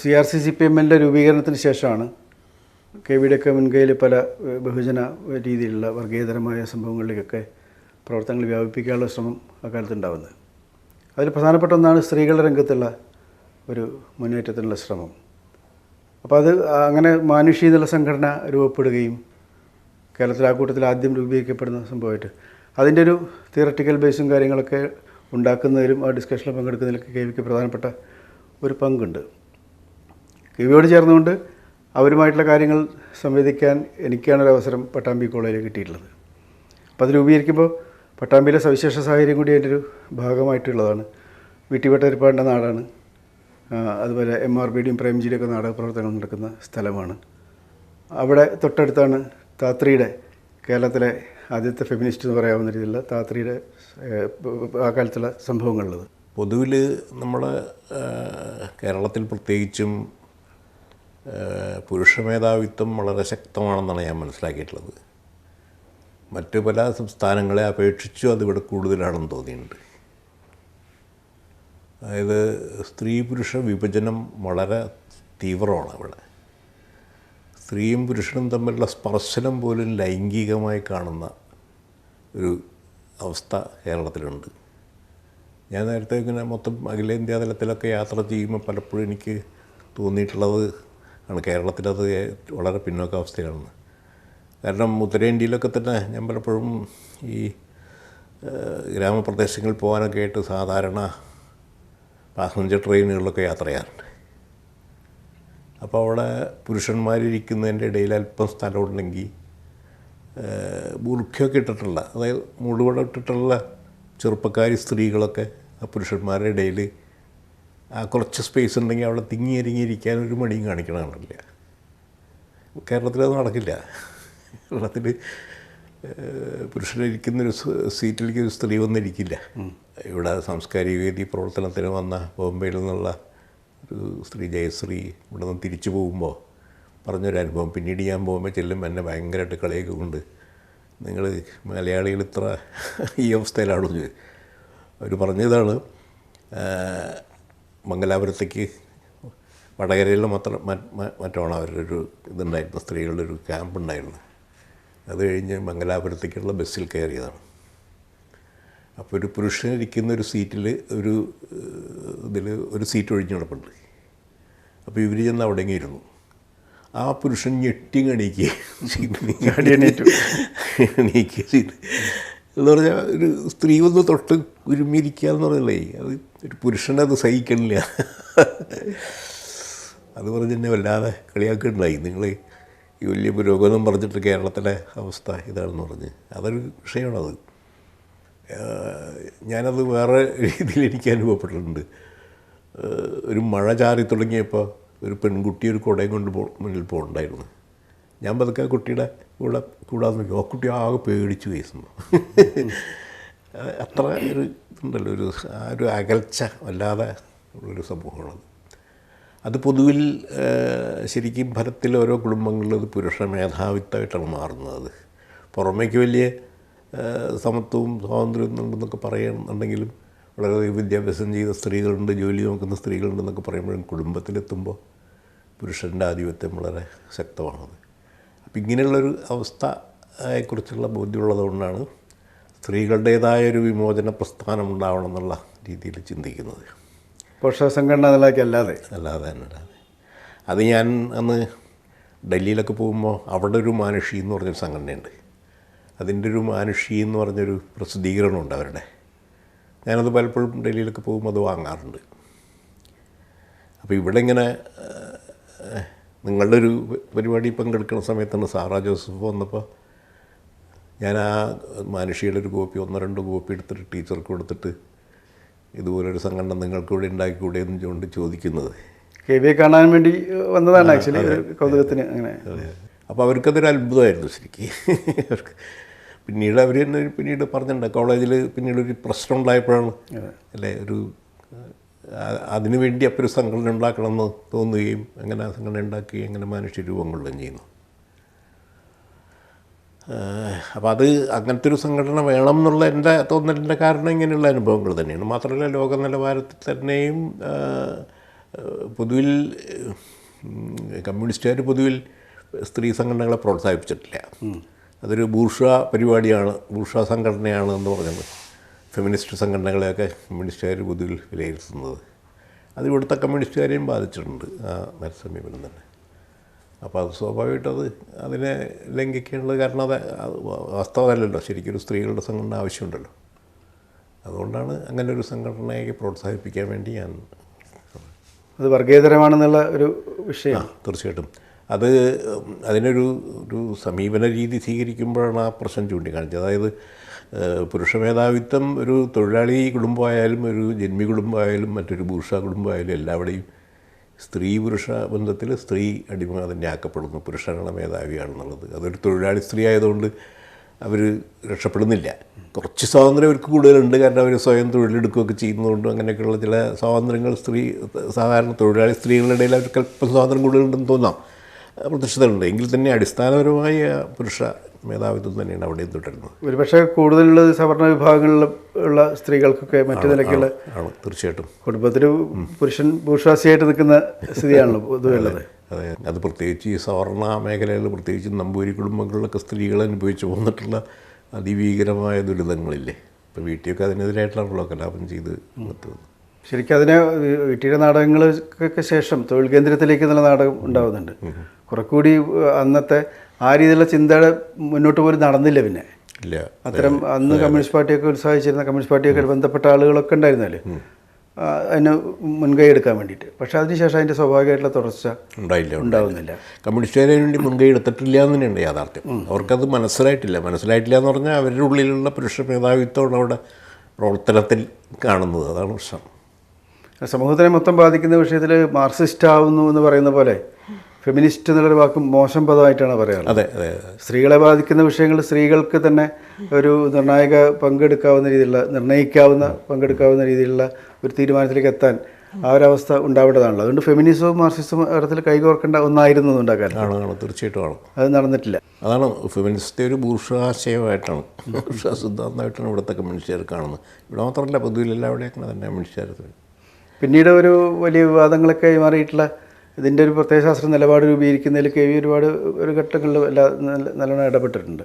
C R C C P എമ്മിന്റെ രൂപീകരണത്തിന് ശേഷമാണ് കെ വിയുടെയൊക്കെ മുൻകൈയിൽ പല ബഹുജന രീതിയിലുള്ള വർഗീയതരമായ സംഭവങ്ങളിലേക്കൊക്കെ പ്രവർത്തനങ്ങൾ വ്യാപിപ്പിക്കാനുള്ള ശ്രമം അക്കാലത്തുണ്ടാവുന്നത്. അതിൽ പ്രധാനപ്പെട്ട ഒന്നാണ് സ്ത്രീകളുടെ രംഗത്തുള്ള ഒരു മുന്നേറ്റത്തിനുള്ള ശ്രമം. അപ്പോൾ അത് അങ്ങനെ മാനുഷി എന്നുള്ള സംഘടന രൂപപ്പെടുകയും കേരളത്തിൽ ആ കൂട്ടത്തിൽ ആദ്യം രൂപീകരിക്കപ്പെടുന്ന സംഭവമായിട്ട് അതിന്റെ ഒരു തിയററ്റിക്കൽ ബേസും കാര്യങ്ങളൊക്കെ ഉണ്ടാക്കുന്നതിലും ആ ഡിസ്കഷനിൽ പങ്കെടുക്കുന്നതിലൊക്കെ കെ വിക്ക് പ്രധാനപ്പെട്ട ഒരു പങ്കുണ്ട്. കെ വിയോട് ചേർന്നുകൊണ്ട് അവരുമായിട്ടുള്ള കാര്യങ്ങൾ സംവദിക്കാൻ എനിക്കാണ് ഒരു അവസരം പട്ടാമ്പി കോളേജിൽ കിട്ടിയിട്ടുള്ളത്. അപ്പോൾ അത് രൂപീകരിക്കുമ്പോൾ പട്ടാമ്പിയിലെ സവിശേഷ സാഹചര്യം കൂടി അതിന്റെ ഒരു ഭാഗമായിട്ടുള്ളതാണ്. വീട്ടിവട്ടരിപ്പാടിന്റെ നാടാണ്. അതുപോലെ എം ആർ ബിയുടെയും ഒക്കെ നാടക പ്രവർത്തനങ്ങൾ നടക്കുന്ന സ്ഥലമാണ്. അവിടെ തൊട്ടടുത്താണ് താത്രിയുടെ കേരളത്തിലെ ആദ്യത്തെ ഫെമിനിസ്റ്റ് എന്ന് പറയാവുന്ന രീതിയിലുള്ള താത്രിയുടെ ആ കാലത്തുള്ള സംഭവങ്ങളുള്ളത്. പൊതുവിൽ നമ്മൾ കേരളത്തിൽ പ്രത്യേകിച്ചും പുരുഷ മേധാവിത്വം വളരെ ശക്തമാണെന്നാണ് ഞാൻ മനസ്സിലാക്കിയിട്ടുള്ളത്. മറ്റു പല സംസ്ഥാനങ്ങളെ അപേക്ഷിച്ചും അതിവിടെ കൂടുതലാണെന്ന് തോന്നിയിട്ടുണ്ട്. അതായത് സ്ത്രീ പുരുഷ വിഭജനം വളരെ തീവ്രമാണ് അവിടെ. സ്ത്രീയും പുരുഷനും തമ്മിലുള്ള സ്പർശനം പോലും ലൈംഗികമായി കാണുന്ന ഒരു അവസ്ഥ കേരളത്തിലുണ്ട്. ഞാൻ നേരത്തെ ഇങ്ങനെ മൊത്തം അഖിലേന്ത്യാ തലത്തിലൊക്കെ യാത്ര ചെയ്യുമ്പോൾ പലപ്പോഴും എനിക്ക് തോന്നിയിട്ടുള്ളത് ആണ് കേരളത്തിലത് വളരെ പിന്നോക്കാവസ്ഥയാണ് കാരണം ഉത്തരേന്ത്യയിലൊക്കെ തന്നെ ഞാൻ പലപ്പോഴും ഈ ഗ്രാമപ്രദേശങ്ങളിൽ പോകാനൊക്കെ ആയിട്ട് സാധാരണ പാസഞ്ചർ ട്രെയിനുകളിലൊക്കെ യാത്ര ചെയ്യാറുണ്ട്. അപ്പോൾ അവിടെ പുരുഷന്മാരിരിക്കുന്നതിന്റെ ഇടയിൽ അല്പം സ്ഥലമുണ്ടെങ്കിൽ ബുർഖയൊക്കെ ഇട്ടിട്ടുള്ള അതായത് മുഴുവൻ ഇട്ടിട്ടുള്ള ചെറുപ്പക്കാരി സ്ത്രീകളൊക്കെ ആ പുരുഷന്മാരുടെ ഇടയിൽ കുറച്ച് സ്പേസ് ഉണ്ടെങ്കിൽ അവിടെ തിങ്ങി ഇരിക്കാൻ ഒരു മടിയും കേരളത്തിൽ അത് നടക്കില്ല. കേരളത്തിൽ പുരുഷനിരിക്കുന്നൊരു സീറ്റിലേക്ക് ഒരു സ്ത്രീ വന്നിരിക്കില്ല. ഇവിടെ സാംസ്കാരിക വേദി പ്രവർത്തനത്തിന് വന്ന ബോംബെയിൽ നിന്നുള്ള ഒരു സ്ത്രീ ജയശ്രീ ഇവിടെ നിന്ന് തിരിച്ചു പോകുമ്പോൾ പറഞ്ഞൊരു അനുഭവം. പിന്നീട് ഞാൻ പോകുമ്പോൾ ചെല്ലുമ്പോൾ എന്നെ ഭയങ്കരമായിട്ട് കളിയൊക്കെ കൊണ്ട് നിങ്ങൾ മലയാളികൾ ഇത്ര ഈ അവസ്ഥയിലാണോ. അവർ പറഞ്ഞതാണ് മംഗലാപുരത്തേക്ക് വടകരയിൽ മാത്രം മറ്റോണം അവരൊരു മറ്റാണ് അവരുടെ ഒരു ഇതുണ്ടായിരുന്നു സ്ത്രീകളുടെ ഒരു ക്യാമ്പ് ഉണ്ടായിരുന്നു. അത് കഴിഞ്ഞ് മംഗലാപുരത്തേക്കുള്ള ബസ്സിൽ കയറിയതാണ്. അപ്പോൾ ഒരു പുരുഷനിരിക്കുന്ന ഒരു സീറ്റിൽ ഒരു ഇതിൽ ഒരു സീറ്റ് ഒഴിഞ്ഞു കിടപ്പുണ്ട്. അപ്പോൾ ഇവർ ചെന്ന് അവിടെ ഇരുന്നു. ആ പുരുഷൻ ഞെട്ടി കണിക്കുക. എണീക്കുക ചെയ്ത്. എന്ന് പറഞ്ഞാൽ ഒരു സ്ത്രീ ഒന്ന് തൊട്ട് ഉരുമിരിക്കുക എന്ന് പറഞ്ഞല്ലേ? അത് ഒരു പുരുഷനത് സഹിക്കണില്ല. അത് പറഞ്ഞ് തന്നെ വല്ലാതെ കളിയാക്കുന്നുണ്ടായി നിങ്ങൾ ഈ വലിയ പുരോഗമനം പറഞ്ഞിട്ട് കേരളത്തിലെ അവസ്ഥ ഇതാണെന്ന് പറഞ്ഞ്. അതൊരു വിഷയമാണത് ഞാനത് വേറെ രീതിയിൽ എനിക്ക് അനുഭവപ്പെട്ടിട്ടുണ്ട്. ഒരു മഴ ചാറി തുടങ്ങിയപ്പോൾ ഒരു പെൺകുട്ടി ഒരു കുടയും കൊണ്ട് പോ മുന്നിൽ പോകുന്നുണ്ടായിരുന്നു ഞാൻ പതുക്കെ കുട്ടിയുടെ കൂടെ കൂടാതെ ആ കുട്ടി ആകെ പേടിച്ചു വീസുന്നു അത്ര ഒരു ഉണ്ടല്ലോ ഒരു ആ ഒരു അകൽച്ച വല്ലാതെ ഉള്ളൊരു സമൂഹമാണത്. അത് പൊതുവിൽ ശരിക്കും ഫലത്തിൽ ഓരോ കുടുംബങ്ങളിലും അത് പുരുഷ മേധാവിത്വമായിട്ടാണ് മാറുന്നത്. പുറമേക്ക് വലിയ സമത്വവും സ്വാതന്ത്ര്യവും ഉണ്ടെന്നൊക്കെ പറയുന്നുണ്ടെങ്കിലും വളരെ വിദ്യാഭ്യാസം ചെയ്ത സ്ത്രീകളുണ്ട് ജോലി നോക്കുന്ന സ്ത്രീകളുണ്ടെന്നൊക്കെ പറയുമ്പോഴും കുടുംബത്തിലെത്തുമ്പോൾ പുരുഷന്റെ ആധിപത്യം വളരെ ശക്തമാണത്. അപ്പം ഇങ്ങനെയുള്ളൊരു അവസ്ഥയെക്കുറിച്ചുള്ള ബോധ്യമുള്ളതുകൊണ്ടാണ് സ്ത്രീകളുടേതായ ഒരു വിമോചന പ്രസ്ഥാനം ഉണ്ടാവണം എന്നുള്ള രീതിയിൽ ചിന്തിക്കുന്നത്. പോഷക സംഘടന നിലയ്ക്ക് അല്ലാതെ അല്ലാതെ തന്നെ അല്ലാതെ. അത് ഞാൻ അന്ന് ഡൽഹിയിലൊക്കെ പോകുമ്പോൾ അവിടെ ഒരു മാനുഷി എന്ന് പറഞ്ഞൊരു സംഘടനയുണ്ട്. അതിന്റെ ഒരു മാനുഷി എന്ന് പറഞ്ഞൊരു പ്രസിദ്ധീകരണമുണ്ട് അവരുടെ. ഞാനത് പലപ്പോഴും ഡൽഹിയിലൊക്കെ പോകുമ്പോൾ അത് വാങ്ങാറുണ്ട്. അപ്പോൾ ഇവിടെ ഇങ്ങനെ നിങ്ങളുടെ ഒരു പരിപാടി പങ്കെടുക്കുന്ന സമയത്താണ് സാറാ ജോസഫ് വന്നപ്പോൾ ഞാൻ ആ മാനുഷിയുടെ ഒരു കോപ്പി ഒന്നോ രണ്ടോ കോപ്പി എടുത്തിട്ട് ടീച്ചർക്ക് കൊടുത്തിട്ട് ഇതുപോലൊരു സംഘടന നിങ്ങൾക്ക് ഇവിടെ ഉണ്ടാക്കിക്കൂടെ എന്ന് ചോണ്ട് ചോദിക്കുന്നത്. കെ വിയെ കാണാൻ വേണ്ടി വന്നതാണ് ആക്ച്വലി കൗതുകത്തിന് അങ്ങനെ. അപ്പോൾ അവർക്കതൊരു അത്ഭുതമായിരുന്നു ശരിക്കും. അവർക്ക് പിന്നീട് അവർ തന്നെ പിന്നീട് പറഞ്ഞിട്ടുണ്ട് കോളേജിൽ പിന്നീട് ഒരു പ്രശ്നം ഉണ്ടായപ്പോഴാണ് അല്ലേ ഒരു ആ- അതിനു വേണ്ടി അപ്പോൾ ഒരു സംഘടന ഉണ്ടാക്കണമെന്ന് തോന്നുകയും അങ്ങനെ ആ സംഘടന ഉണ്ടാക്കുകയും അങ്ങനെ മനുഷ്യ രൂപം കൊള്ളുകയും ചെയ്യുന്നു. അപ്പോൾ അത് അങ്ങനത്തെ ഒരു സംഘടന വേണം എന്നുള്ള എന്റെ തോന്നലിന്റെ കാരണം ഇങ്ങനെയുള്ള അനുഭവങ്ങൾ തന്നെയാണ്. മാത്രമല്ല ലോക നിലവാരത്തിൽ തന്നെയും പൊതുവിൽ കമ്മ്യൂണിസ്റ്റുകാർ പൊതുവിൽ സ്ത്രീ സംഘടനകളെ പ്രോത്സാഹിപ്പിച്ചിട്ടില്ല. അതൊരു ബൂർഷ പരിപാടിയാണ് ബൂർഷ സംഘടനയാണ് എന്ന് പറഞ്ഞത് ഫെമിനിസ്റ്റ് സംഘടനകളെയൊക്കെ കമ്മ്യൂണിസ്റ്റുകാർ പൊതുവിൽ വിലയിരുത്തുന്നത്. അത് ഇവിടുത്തെ കമ്മ്യൂണിസ്റ്റുകാരെയും ബാധിച്ചിട്ടുണ്ട് ആ നരസമീപനം തന്നെ. അപ്പോൾ അത് സ്വാഭാവികമായിട്ടത് അതിനെ ലംഘിക്കേണ്ടത് കാരണം അത് വാസ്തവമല്ലല്ലോ. ശരിക്കും സ്ത്രീകളുടെ സംഘടന ആവശ്യമുണ്ടല്ലോ. അതുകൊണ്ടാണ് അങ്ങനെ ഒരു സംഘടനയെ പ്രോത്സാഹിപ്പിക്കാൻ വേണ്ടി ഞാൻ അത് വർഗീയതരമാണെന്നുള്ള ഒരു വിഷയം. തീർച്ചയായിട്ടും. അത് അതിനൊരു ഒരു സമീപന രീതി സ്വീകരിക്കുമ്പോഴാണ് ആ പ്രശ്നം ചൂണ്ടിക്കാണിച്ചത്. അതായത് പുരുഷ മേധാവിത്വം ഒരു തൊഴിലാളി കുടുംബമായാലും ഒരു ജന്മി കുടുംബമായാലും മറ്റൊരു പുരുഷ കുടുംബമായാലും എല്ലാവിടെയും സ്ത്രീ പുരുഷ ബന്ധത്തിൽ സ്ത്രീ അടിമ തന്നെ ആക്കപ്പെടുന്നു പുരുഷനാണ് മേധാവിയാണെന്നുള്ളത്. അതൊരു തൊഴിലാളി സ്ത്രീ ആയതുകൊണ്ട് അവർ രക്ഷപ്പെടുന്നില്ല. കുറച്ച് സ്വാതന്ത്ര്യം അവർക്ക് കൂടുതലുണ്ട്. കാരണം അവർ സ്വയം തൊഴിലെടുക്കുകയൊക്കെ ചെയ്യുന്നതുകൊണ്ടും അങ്ങനെയൊക്കെയുള്ള ചില സ്വാതന്ത്ര്യങ്ങൾ സ്ത്രീ സാധാരണ തൊഴിലാളി സ്ത്രീകളുടെ ഇടയിൽ അവർക്ക് അല്പം സ്വാതന്ത്ര്യം കൂടുതലുണ്ടെന്ന് തോന്നാം. പ്രത്യക്ഷതയുണ്ട് എങ്കിൽ തന്നെ അടിസ്ഥാനപരമായ പുരുഷ മേധാവിത്വം തന്നെയാണ് അവിടെ തുടരുന്നത്. ഒരുപക്ഷെ കൂടുതലുള്ളത് സവർണ വിഭാഗങ്ങളിൽ ഉള്ള സ്ത്രീകൾക്കൊക്കെ മറ്റു നിലയ്ക്കുള്ള ആണ് തീർച്ചയായിട്ടും. കുടുംബത്തിൽ പുരുഷൻ ഭൂഷ്വാസിയായിട്ട് നിൽക്കുന്ന സ്ഥിതിയാണല്ലോ പൊതുവെയുള്ളത്. അതെ അത്. പ്രത്യേകിച്ച് ഈ സവർണ മേഖലയിൽ പ്രത്യേകിച്ച് നമ്പൂരി കുടുംബങ്ങളിലൊക്കെ സ്ത്രീകൾ അനുഭവിച്ചു പോന്നിട്ടുള്ള അതിഭീകരമായ ദുരിതങ്ങളില്ലേ? ഇപ്പോൾ വീട്ടിലൊക്കെ അതിനെതിരായിട്ടുള്ള കലാപം ചെയ്ത് നിർത്തുന്നത് ശരിക്കും അതിനെ വീട്ടിലെ നാടകങ്ങൾക്കൊക്കെ ശേഷം തൊഴിൽ കേന്ദ്രത്തിലേക്ക് നല്ല നാടകം ഉണ്ടാവുന്നുണ്ട്. കുറെ കൂടി അന്നത്തെ ആ രീതിയിലുള്ള ചിന്തയുടെ മുന്നോട്ട് പോലും നടന്നില്ല പിന്നെ. ഇല്ല. അത്തരം അന്ന് കമ്മ്യൂണിസ്റ്റ് പാർട്ടിയൊക്കെ ഉത്സാഹിച്ചിരുന്ന കമ്മ്യൂണിസ്റ്റ് പാർട്ടിയൊക്കെ ബന്ധപ്പെട്ട ആളുകളൊക്കെ ഉണ്ടായിരുന്നല്ലേ? അതിന് മുൻകൈ എടുക്കാൻ വേണ്ടിയിട്ട്. പക്ഷേ അതിനുശേഷം അതിന്റെ സ്വാഭാവികമായിട്ടുള്ള തുടർച്ച ഉണ്ടായില്ല ഉണ്ടാവുന്നില്ല. കമ്മ്യൂണിസ്റ്റുകാരെ വേണ്ടി മുൻകൈ എടുത്തിട്ടില്ല എന്ന് തന്നെയുണ്ട് യാഥാർത്ഥ്യം അവർക്കത് മനസ്സിലായിട്ടില്ല. മനസ്സിലായിട്ടില്ല എന്ന് പറഞ്ഞാൽ അവരുടെ ഉള്ളിലുള്ള പുരുഷ മേധാവിത്വമാണ് അവിടെ പ്രവർത്തനത്തിൽ കാണുന്നത്. അതാണ് പ്രശ്നം. സമൂഹത്തിനെ മൊത്തം ബാധിക്കുന്ന വിഷയത്തിൽ മാർക്സിസ്റ്റ് ആവുന്നു എന്ന് പറയുന്ന പോലെ ഫെമിനിസ്റ്റ് എന്നുള്ളൊരു വാക്ക് മോശം പദമായിട്ടാണ് പറയാറ് അതെ അതെ സ്ത്രീകളെ ബാധിക്കുന്ന വിഷയങ്ങൾ സ്ത്രീകൾക്ക് തന്നെ ഒരു നിർണായക പങ്കെടുക്കാവുന്ന രീതിയിലുള്ള നിർണയിക്കാവുന്ന പങ്കെടുക്കാവുന്ന രീതിയിലുള്ള ഒരു തീരുമാനത്തിലേക്ക് എത്താൻ ആ ഒരവസ്ഥ ഉണ്ടാവേണ്ടതാണല്ലോ. അതുകൊണ്ട് ഫെമിനിസവും മാർക്സിസവും അർത്ഥത്തിൽ കൈകോർക്കേണ്ട ഒന്നായിരുന്നു ഉണ്ടാക്കാൻ ആണ് തീർച്ചയായിട്ടും അത് നടന്നിട്ടില്ല. അതാണ് ഫെമിനിസ്റ്റ് ഒരു ബൂർഷാശയമായിട്ടാണ് ബൂർഷാ സിദ്ധാന്തമായിട്ടാണ് ഇവിടുത്തെ മനുഷ്യർ കാണുന്നത്. ഇവിടെ മാത്രമല്ല പൊതുവിൽ എല്ലാവിടെയും തന്നെ മനുഷ്യർ. പിന്നീട് ഒരു വലിയ വിവാദങ്ങളൊക്കെ മാറിയിട്ടുള്ള ഇതിന്റെ ഒരു പ്രത്യയശാസ്ത്ര നിലപാട് രൂപീകരിക്കുന്നതിൽ കെ വി ഒരുപാട് ഒരു ഘട്ടങ്ങളിൽ എല്ലാ നല്ല- നല്ലോണം ഇടപെട്ടിട്ടുണ്ട്.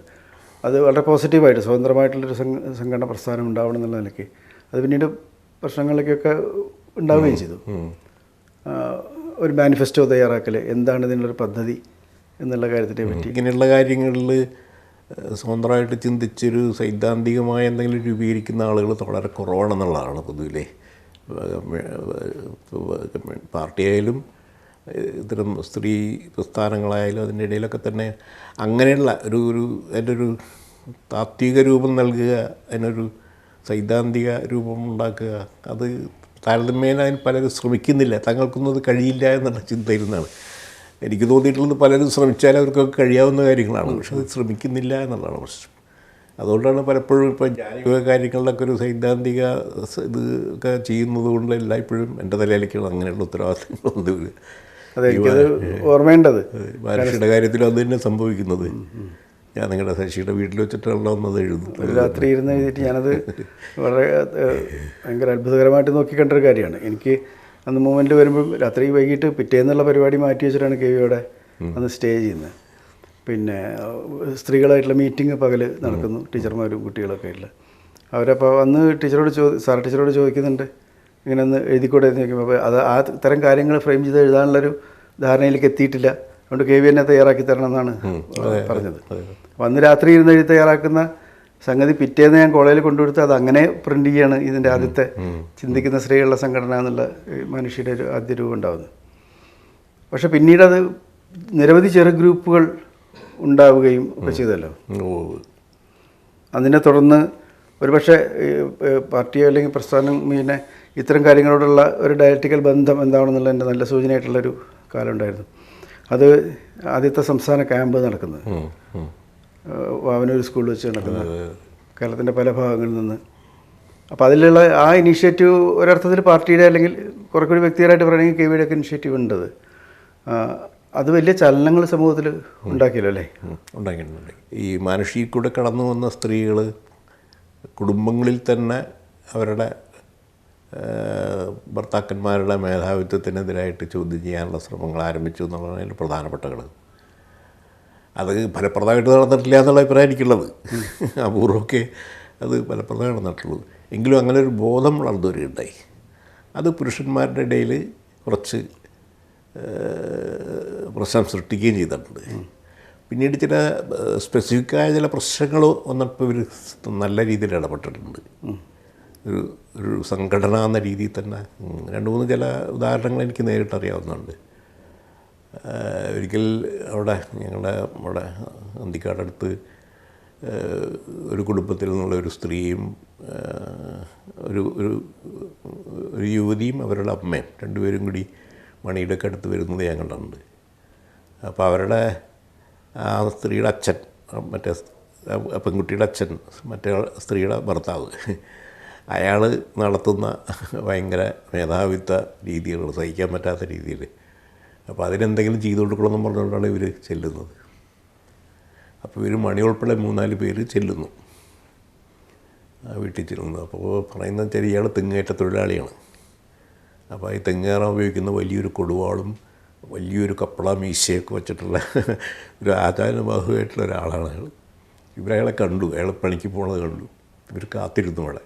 അത് വളരെ പോസിറ്റീവായിട്ട് സ്വതന്ത്രമായിട്ടുള്ളൊരു സംഘ സംഘടന പ്രസ്ഥാനം ഉണ്ടാവണം എന്നുള്ള നിലയ്ക്ക്. അത് പിന്നീട് പ്രശ്നങ്ങളിലേക്കൊക്കെ ഉണ്ടാവുകയും ചെയ്തു. ഒരു മാനിഫെസ്റ്റോ തയ്യാറാക്കൽ എന്താണ് ഇതിനുള്ളൊരു പദ്ധതി എന്നുള്ള കാര്യത്തിനെ പറ്റി. ഇങ്ങനെയുള്ള കാര്യങ്ങളിൽ സ്വതന്ത്രമായിട്ട് ചിന്തിച്ചൊരു സൈദ്ധാന്തികമായ എന്തെങ്കിലും രൂപീകരിക്കുന്ന ആളുകൾ വളരെ കുറവാണെന്നുള്ളതാണ് പൊതുവിലെ പാർട്ടിയായാലും ഇത്തരം സ്ത്രീ പ്രസ്ഥാനങ്ങളായാലും അതിന്റെ ഇടയിലൊക്കെ തന്നെ അങ്ങനെയുള്ള ഒരു ഒരു അതിന്റെ ഒരു താത്വിക രൂപം നൽകുക അതിനൊരു സൈദ്ധാന്തിക രൂപം ഉണ്ടാക്കുക അത് താരതമ്യേന അതിന് പലരും ശ്രമിക്കുന്നില്ല. തങ്ങൾക്കൊന്നും അത് കഴിയില്ല എന്നുള്ള ചിന്തയിരുന്നാണ് എനിക്ക് തോന്നിയിട്ടുള്ളത് പലരും ശ്രമിച്ചാൽ അവർക്കൊക്കെ കഴിയാവുന്ന കാര്യങ്ങളാണ്. പക്ഷെ അത് ശ്രമിക്കുന്നില്ല എന്നുള്ളതാണ് പ്രശ്നം. അതുകൊണ്ടാണ് പലപ്പോഴും ഇപ്പോൾ ജാനിക കാര്യങ്ങളിലൊക്കെ ഒരു സൈദ്ധാന്തിക ഇത് ഒക്കെ ചെയ്യുന്നത് കൊണ്ട് എല്ലായ്പ്പോഴും എന്റെ തലയിലേക്കാണ് അങ്ങനെയുള്ള ഉത്തരവാദിത്തങ്ങളൊന്നും ഓർമ്മയുണ്ടത്. മഹർഷിയുടെ കാര്യത്തിലും അത് തന്നെ സംഭവിക്കുന്നത്. ഞാൻ നിങ്ങളുടെ ശശിയുടെ വീട്ടിൽ വെച്ചിട്ടാണല്ലോ ഒന്നത് എഴുതുന്നത്. ഒരു രാത്രി ഇരുന്ന് എഴുതിയിട്ട് ഞാനത് വളരെ ഭയങ്കര അത്ഭുതകരമായിട്ട് നോക്കിക്കണ്ടൊരു കാര്യമാണ്. എനിക്ക് അന്ന് മൂമെന്റ് വരുമ്പോൾ രാത്രി വൈകിട്ട് പിറ്റേന്നുള്ള പരിപാടി മാറ്റി വെച്ചിട്ടാണ് കെ വിയോടെ അന്ന് സ്റ്റേ ചെയ്യുന്നത്. പിന്നെ സ്ത്രീകളായിട്ടുള്ള മീറ്റിംഗ് പകൽ നടക്കുന്നു ടീച്ചർമാരും കുട്ടികളൊക്കെ ഇല്ല അവരപ്പോൾ അന്ന് ടീച്ചറോട് ചോ സാർ ടീച്ചറോട് ചോദിക്കുന്നുണ്ട്. ഇങ്ങനെ ഒന്ന് എഴുതിക്കൂടെ എന്ന് ചോദിക്കുമ്പോൾ അപ്പോൾ അത് ആ തരം കാര്യങ്ങൾ ഫ്രെയിം ചെയ്ത് എഴുതാനുള്ളൊരു ധാരണയിലേക്ക് എത്തിയിട്ടില്ല. അതുകൊണ്ട് കെ വി എന്നെ തയ്യാറാക്കി തരണം എന്നാണ് പറഞ്ഞത്. അപ്പോൾ അന്ന് രാത്രി ഇരുന്ന് എഴുതി തയ്യാറാക്കുന്ന സംഗതി പിറ്റേന്ന് ഞാൻ കോളേജിൽ കൊണ്ടുകൊടുത്ത് അത് അങ്ങനെ പ്രിന്റ് ചെയ്യാണ് ഇതിന്റെ ആദ്യത്തെ ചിന്തിക്കുന്ന സ്ത്രീകളുടെ സംഘടന എന്നുള്ള മനുഷ്യരുടെ ഒരു ആദ്യ രൂപം ഉണ്ടാകുന്നത് പക്ഷെ പിന്നീട് അത് നിരവധി ചെറു ഗ്രൂപ്പുകൾ ഉണ്ടാവുകയും ഒക്കെ ചെയ്തല്ലോ. അതിനെ തുടർന്ന് ഒരുപക്ഷെ പാർട്ടിയോ അല്ലെങ്കിൽ പ്രസ്ഥാനം പിന്നെ ഇത്തരം കാര്യങ്ങളോടുള്ള ഒരു ഡയറക്ടിക്കൽ ബന്ധം എന്താണെന്നുള്ള എന്റെ നല്ല സൂചനയായിട്ടുള്ളൊരു കാലം ഉണ്ടായിരുന്നു അത് ആദ്യത്തെ സംസ്ഥാന ക്യാമ്പ് നടക്കുന്നത്. വാവനൂർ സ്കൂളിൽ വെച്ച് നടക്കുന്നത് കേരളത്തിന്റെ പല ഭാഗങ്ങളിൽ നിന്ന്. അപ്പോൾ അതിലുള്ള ആ ഇനീഷ്യേറ്റീവ് ഒരർത്ഥത്തിൽ പാർട്ടിയുടെ അല്ലെങ്കിൽ കുറേക്കൂടി കൂടി വ്യക്തിപരമായിട്ട് പറയുകയാണെങ്കിൽ കെ വിയുടെ ഒക്കെ ഇനിഷ്യേറ്റീവ് ഉണ്ടത്. അത് വലിയ ചലനങ്ങൾ സമൂഹത്തിൽ ഉണ്ടാക്കിയല്ലോ അല്ലേ ഉണ്ടാക്കിയിട്ടുണ്ട്. ഈ മാനുഷിക കൂടെ കടന്നു വന്ന സ്ത്രീകൾ കുടുംബങ്ങളിൽ തന്നെ അവരുടെ ഭർത്താക്കന്മാരുടെ മേധാവിത്വത്തിനെതിരായിട്ട് ചോദ്യം ചെയ്യാനുള്ള ശ്രമങ്ങൾ ആരംഭിച്ചു എന്നുള്ളതാണ് അതിന്റെ പ്രധാനപ്പെട്ട ഘടകം അത് ഫലപ്രദമായിട്ട് നടന്നിട്ടില്ല എന്നുള്ള അഭിപ്രായം എനിക്കുള്ളത് അപൂർവമൊക്കെ അത് ഫലപ്രദമായി നടന്നിട്ടുള്ളത്. എങ്കിലും അങ്ങനെ ഒരു ബോധം വളർന്നു വരികയുണ്ടായി അത് പുരുഷന്മാരുടെ ഇടയിൽ കുറച്ച് പ്രശ്നം സൃഷ്ടിക്കുകയും ചെയ്തിട്ടുണ്ട്. പിന്നീട് ചില സ്പെസിഫിക്കായ ചില പ്രശ്നങ്ങൾ വന്നപ്പോൾ ഇവർ നല്ല രീതിയിൽ ഇടപെട്ടിട്ടുണ്ട്. ഒരു ഒരു സംഘടന എന്ന രീതിയിൽ തന്നെ രണ്ട് മൂന്ന് ചില ഉദാഹരണങ്ങൾ എനിക്ക് നേരിട്ട് അറിയാവുന്നുണ്ട് ഒരിക്കൽ അവിടെ ഞങ്ങളുടെ അവിടെ അന്തിക്കാടടുത്ത് ഒരു കുടുംബത്തിൽ നിന്നുള്ള ഒരു സ്ത്രീയും ഒരു ഒരു ഒരു യുവതിയും അവരുടെ അമ്മയും രണ്ടുപേരും കൂടി മണിയുടെ അടുത്ത് വരുന്നത് ഞാൻ കണ്ടിട്ടുണ്ട്. അപ്പോൾ അവരുടെ ആ സ്ത്രീയുടെ അച്ഛൻ മറ്റേ പെൺകുട്ടിയുടെ അച്ഛൻ മറ്റേ സ്ത്രീയുടെ ഭർത്താവ്. അയാൾ നടത്തുന്ന ഭയങ്കര മേധാവിത്വ രീതികൾ സഹിക്കാൻ പറ്റാത്ത രീതിയിൽ. അപ്പോൾ അതിനെന്തെങ്കിലും ചെയ്തു കൊടുക്കണമെന്ന് പറഞ്ഞുകൊണ്ടാണ് ഇവർ ചെല്ലുന്നത്. അപ്പോൾ ഇവർ മണി ഉൾപ്പെടെ മൂന്നാൽ പേര് ചെല്ലുന്നു. വീട്ടിൽ ചെല്ലുന്നു. അപ്പോൾ പറയുന്നത് വെച്ചാൽ ഇയാൾ തെങ്ങേറ്റ തൊഴിലാളിയാണ്. അപ്പോൾ ഈ തെങ്ങേറാൻ ഉപയോഗിക്കുന്ന വലിയൊരു കൊടുവാളും വലിയൊരു കപ്പള മീശയൊക്കെ വെച്ചിട്ടുള്ള ഒരു ആചാരബാഹുവായിട്ടുള്ള ഒരാളാണ് അയാൾ. ഇവരയാളെ കണ്ടു. അയാൾ പണിക്ക് പോണത് കണ്ടു. ഇവർ കാത്തിരുന്നു അവിടെ.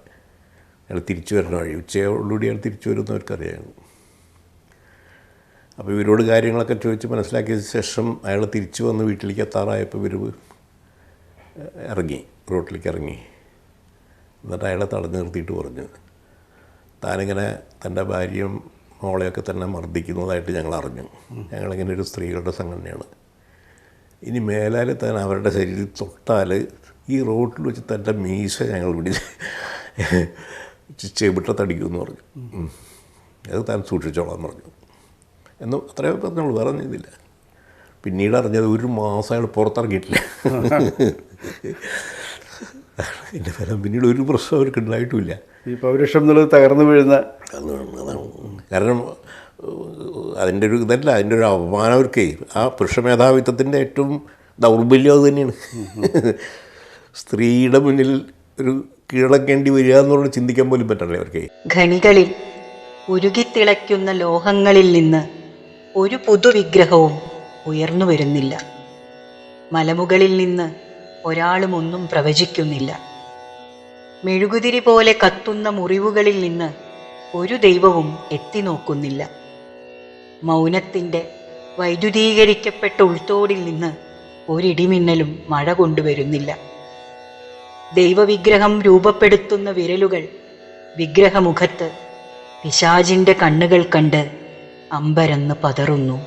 അയാൾ തിരിച്ചു വരുന്ന വഴി. ഉച്ചയോടുകൂടി അയാൾ തിരിച്ചു വരുന്നവർക്കറിയാം അപ്പോൾ ഇവരോട് കാര്യങ്ങളൊക്കെ ചോദിച്ച് മനസ്സിലാക്കിയ ശേഷം അയാൾ തിരിച്ചു വന്ന് വീട്ടിലേക്ക് എത്താറായപ്പോൾ ഇവർ ഇറങ്ങി. റോട്ടിലേക്ക് ഇറങ്ങി. എന്നിട്ട് അയാളെ തടഞ്ഞു നിർത്തിയിട്ട് പറഞ്ഞു. താനിങ്ങനെ തന്റെ ഭാര്യയും മോളെയൊക്കെ തന്നെ മർദ്ദിക്കുന്നതായിട്ട് ഞങ്ങൾ അറിഞ്ഞു ഞങ്ങളിങ്ങനെ ഒരു സ്ത്രീകളുടെ സംഘടനയാണ്. ഇനി മേലാൽ താൻ അവരുടെ ശരീരത്തിൽ തൊട്ടാൽ ഈ റോട്ടിൽ വെച്ച് തന്റെ മീശ ഞങ്ങൾ പിടിച്ച് ചെവിട്ടത്തടിക്കുമെന്ന് പറഞ്ഞു. അത് താൻ സൂക്ഷിച്ചോളാൻ പറഞ്ഞു. എന്ന് അത്രയും പറഞ്ഞോളൂ വേറെ ചെയ്തില്ല. പിന്നീട് അറിഞ്ഞത് ഒരു മാസം അയാൾ പുറത്തിറങ്ങിയിട്ടില്ല. എന്റെ ഫലം പിന്നീട് ഒരു പ്രശ്നം അവർക്ക് ഉണ്ടായിട്ടുമില്ല ഈ പൗരക്ഷം എന്നുള്ളത് തകർന്നു വീഴുന്ന കാരണം അതിന്റെ ഒരു ഇതല്ല അതിന്റെ ഒരു അപമാനം അവർക്കേ. ആ പുരുഷ മേധാവിത്വത്തിന്റെ ഏറ്റവും ദൗർബല്യം അത് തന്നെയാണ്. സ്ത്രീയുടെ മുന്നിൽ ഒരു കീഴടക്കേണ്ടി വരിക എന്നുള്ളത് ചിന്തിക്കാൻ പോലും പറ്റണല്ലേ അവർക്ക് ഖനികളിൽ ഉരുകിത്തിളയ്ക്കുന്ന ലോഹങ്ങളിൽ നിന്ന് ഒരു പുതുവിഗ്രഹവും ഉയർന്നു വരുന്നില്ല. മലമുകളിൽ നിന്ന് ഒരാളും ഒന്നും പ്രവചിക്കുന്നില്ല. മെഴുകുതിരി പോലെ കത്തുന്ന മുറിവുകളിൽ നിന്ന് ഒരു ദൈവവും എത്തി നോക്കുന്നില്ല മൗനത്തിന്റെ വൈദ്യുതീകരിക്കപ്പെട്ട ഉൾത്തോടിൽ നിന്ന് ഒരിടിമിന്നലും മഴ കൊണ്ടുവരുന്നില്ല. ദൈവവിഗ്രഹം രൂപപ്പെടുത്തുന്ന വിരലുകൾ വിഗ്രഹമുഖത്ത് പിശാജിന്റെ കണ്ണുകൾ കണ്ട് അമ്പരന്ന് പതറുന്നു.